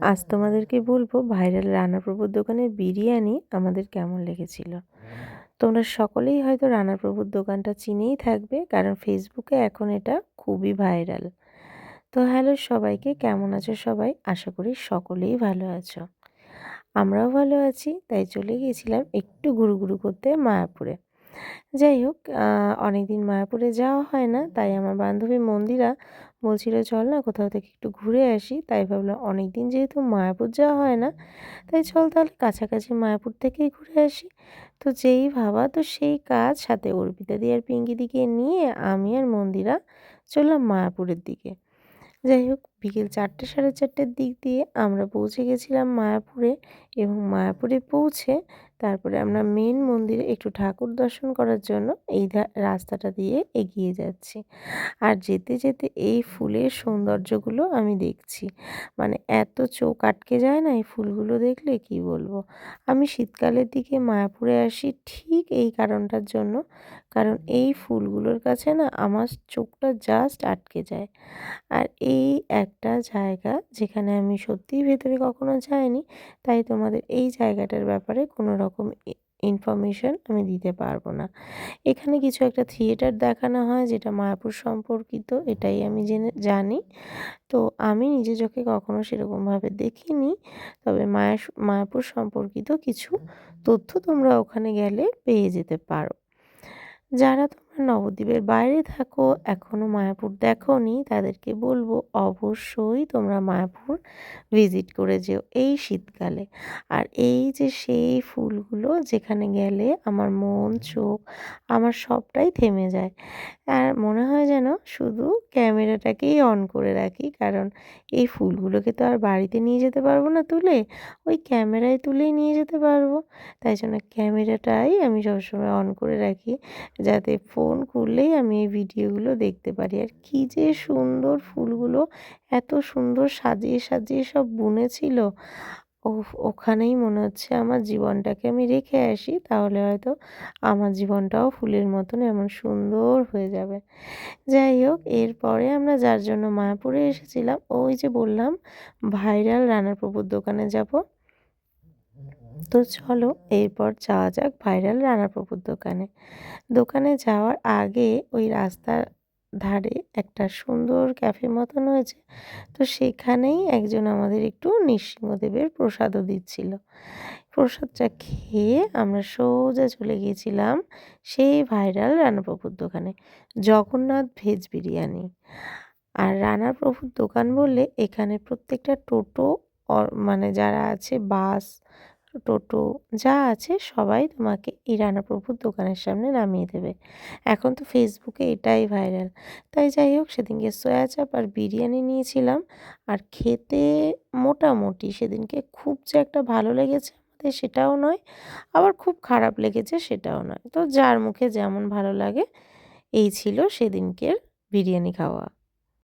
আজ তোমাদেরকে বলব ভাইরাল রানাপ্রভুর দোকানের বিরিয়ানি আমাদের কেমন লেগেছিল। তোমরা সকলেই হয়তো রানা রানাপ্রভুর দোকানটা চিনেই থাকবে, কারণ ফেসবুকে এখন এটা খুবই ভাইরাল। তো হ্যালো সবাইকে, কেমন আছো সবাই? আশা করি সকলেই ভালো আছো। আমরাও ভালো আছি, তাই চলে গিয়েছিলাম একটু ঘুরু ঘুরু করতে মায়াপুরে। যাই হোক অনেক দিন মায়াপুরে যাওয়া হয় না, তাই আমার বান্ধবী মন্দিরা বলছিল, চল না কোথাও থেকে একটু ঘুরে আসি। তাই ভাবলাম অনেক দিন যেহেতু মায়াপুর যাওয়া হয় না, তাই চল তাহলে কাছাকাছি মায়াপুর থেকেই ঘুরে আসি। তো যেই ভাবা, তো সেই কাজ সাথে অর্পিতা দি আর পিঙ্কি দিকে নিয়ে আমি আর মন্দিরা চললাম মায়াপুরের দিকে। যাই হোক বিকেল চারটে সাড়ে চারটের দিক দিয়ে আমরা পৌঁছে গেছিলাম মায়াপুরে এবং মায়াপুরে পৌঁছে তারপরে আমরা মেন মন্দিরে একটু ঠাকুর দর্শন করার জন্য এই রাস্তাটা দিয়ে এগিয়ে যাচ্ছি। আর যেতে যেতে এই ফুলের সৌন্দর্যগুলো আমি দেখছি। মানে এত চোখ আটকে যায় না এই ফুলগুলো দেখলে কি বলব? আমি শীতকালের দিকে মায়াপুরে আসি ঠিক এই কারণটার জন্য। কারণ এই ফুলগুলোর কাছে না আমার চোখটা জাস্ট আটকে যায়। আর এই একটা জায়গা যেখানে আমি সত্যিই ভেতরে কখনো যাইনি। তাই তোমাদের এই জায়গাটার ব্যাপারে কোনো রকম ইনফরমেশন আমি দিতে পারব না। এখানে কিছু একটা থিয়েটার দেখানো হয় যেটা মায়াপুর সম্পর্কিত, এটাই আমি জেনে, জানি। তো আমি নিজে চোখে কখনো সেরকমভাবে দেখিনি। তবে মায়া মায়াপুর সম্পর্কিত কিছু তথ্য তোমরা ওখানে গেলে পেয়ে যেতে পারো। যারা নবদ্বীপের বাইরে থাকো। এখনও মায়াপুর দেখোনি, তাদেরকে বলব অবশ্যই তোমরা মায়াপুর ভিজিট করে যেও এই শীতকালে। আর এই যে সেই ফুলগুলো যেখানে গেলে আমার মন, চোখ, আমার সবটাই থেমে যায়। আর মনে হয় যেন শুধু ক্যামেরাটাকেই অন করে রাখি, কারণ এই ফুলগুলোকে তো আর বাড়িতে নিয়ে যেতে পারব না তুলে, ওই ক্যামেরায় তুলেই নিয়ে যেতে পারব। তাই জন্য ক্যামেরাটাই আমি সবসময় অন করে রাখি, যাতে ফোন করলেই আমি এই ভিডিওগুলো দেখতে পারি। আর কী যে সুন্দর ফুলগুলো, এত সুন্দর সাজিয়ে সাজিয়ে সব বুনেছিল। ও ওখানেই মনে হচ্ছে আমার জীবনটাকে আমি রেখে আসি, তাহলে হয়তো আমার জীবনটাও ফুলের মতন এমন সুন্দর হয়ে যাবে। যাই হোক, এরপরে আমরা যার জন্য মায়াপুরে এসেছিলাম, ওই যে বললাম, ভাইরাল রানাপ্রভুর দোকানে যাব। তো চলো এরপর যাওয়া যাক ভাইরাল রানাপ্রভুর দোকানে। দোকানে যাওয়ার আগে ওই রাস্তার ধারে একটা সুন্দর ক্যাফে মতন হয়েছে, তো সেখানেই একজন আমাদের একটু নৃসিংহদেবের প্রসাদও দিচ্ছিল। প্রসাদটা খেয়ে আমরা সোজা চলে গিয়েছিলাম সেই ভাইরাল রানাপ্রভুর দোকানে, জগন্নাথ ভেজ বিরিয়ানি। আর রানাপ্রভুর দোকান বললে এখানে প্রত্যেকটা টোটো মানে যারা আছে বাস টোটো, যা আছে সবাই তোমাকে এই রানাপ্রভুর দোকানের সামনে নামিয়ে দেবে। এখন তো ফেসবুকে এটাই ভাইরাল তাই যাই হোক, সেদিনকে সয়া চাপ আর বিরিয়ানি নিয়েছিলাম। আর খেতে মোটামুটি সেদিনকে খুব যে একটা ভালো লেগেছে আমাদের সেটাও নয়, আবার খুব খারাপ লেগেছে সেটাও নয়। তো যার মুখে যেমন ভালো লাগে, এই ছিল সেদিনকের বিরিয়ানি খাওয়া।